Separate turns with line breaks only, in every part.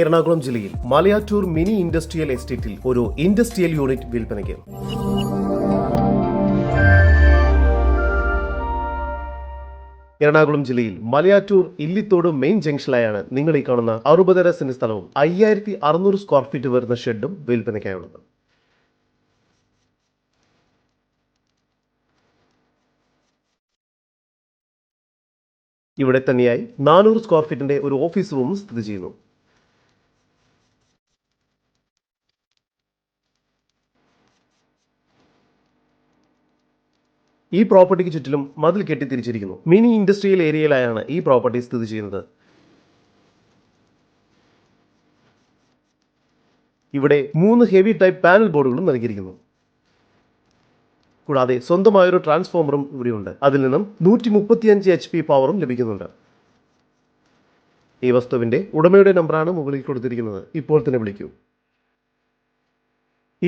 എറണാകുളം ജില്ലയിൽ Malayattoor mini industrial എസ്റ്റേറ്റിൽ ഒരു ഇൻഡസ്ട്രിയൽ യൂണിറ്റ് വിൽപ്പനയ്ക്ക്. എറണാകുളം ജില്ലയിൽ മലയാറ്റൂർ ഇല്ലിത്തോട് മെയിൻ ജംഗ്ഷനിലായാണ് നിങ്ങൾ ഈ കാണുന്ന അറുപതര സെന്റ് സ്ഥലവും അയ്യായിരത്തി അറുന്നൂറ് സ്ക്വയർ ഫീറ്റ് വരുന്ന ഷെഡും വിൽപ്പനയ്ക്കായുള്ളത്. ഇവിടെ തന്നെയായി നാനൂറ് സ്ക്വയർ ഫീറ്റിന്റെ ഒരു ഓഫീസ് റൂം സ്ഥിതി ചെയ്യുന്നു. ഈ പ്രോപ്പർട്ടിക്ക് ചുറ്റിലും മതിൽ കെട്ടി തിരിച്ചിരിക്കുന്നു മിനി ഇൻഡസ്ട്രിയൽ ഏരിയയിലായാണ് ഈ പ്രോപ്പർട്ടി സ്ഥിതി ചെയ്യുന്നത്. ഇവിടെ മൂന്ന് ഹെവി ടൈപ്പ് പാനൽ ബോർഡുകളും നൽകിയിരിക്കുന്നു. കൂടാതെ സ്വന്തമായൊരു ട്രാൻസ്ഫോമറും ഇവിടെയുണ്ട്. അതിൽ നിന്നും നൂറ്റി മുപ്പത്തിയഞ്ച് എച്ച് പി പവറും ലഭിക്കുന്നുണ്ട്. ഈ വസ്തുവിന്റെ ഉടമയുടെ നമ്പറാണ് മുകളിൽ കൊടുത്തിരിക്കുന്നത്. ഇപ്പോൾ തന്നെ വിളിക്കൂ.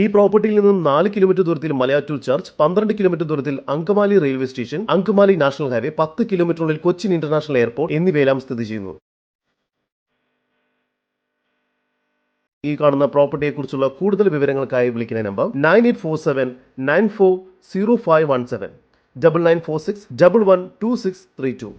ഈ പ്രോപ്പർട്ടിയിൽ നിന്നും നാല് കിലോമീറ്റർ ദൂരത്തിൽ മലയാറ്റൂർ ചർച്ച് പന്ത്രണ്ട് കിലോമീറ്റർ ദൂരത്തിൽ Angamaly railway station Angamaly national highway പത്ത് കിലോമീറ്ററിൽ കൊച്ചിൻ ഇന്റർനാഷണൽ എയർപോർട്ട് എന്നിവയെല്ലാം സ്ഥിതി ചെയ്യുന്നു. ഈ കാണുന്ന പ്രോപ്പർട്ടിയെക്കുറിച്ചുള്ള കൂടുതൽ വിവരങ്ങൾക്കായി വിളിക്കുന്ന number nine eight four seven nine four zero five one seven double nine four six double one two six three two.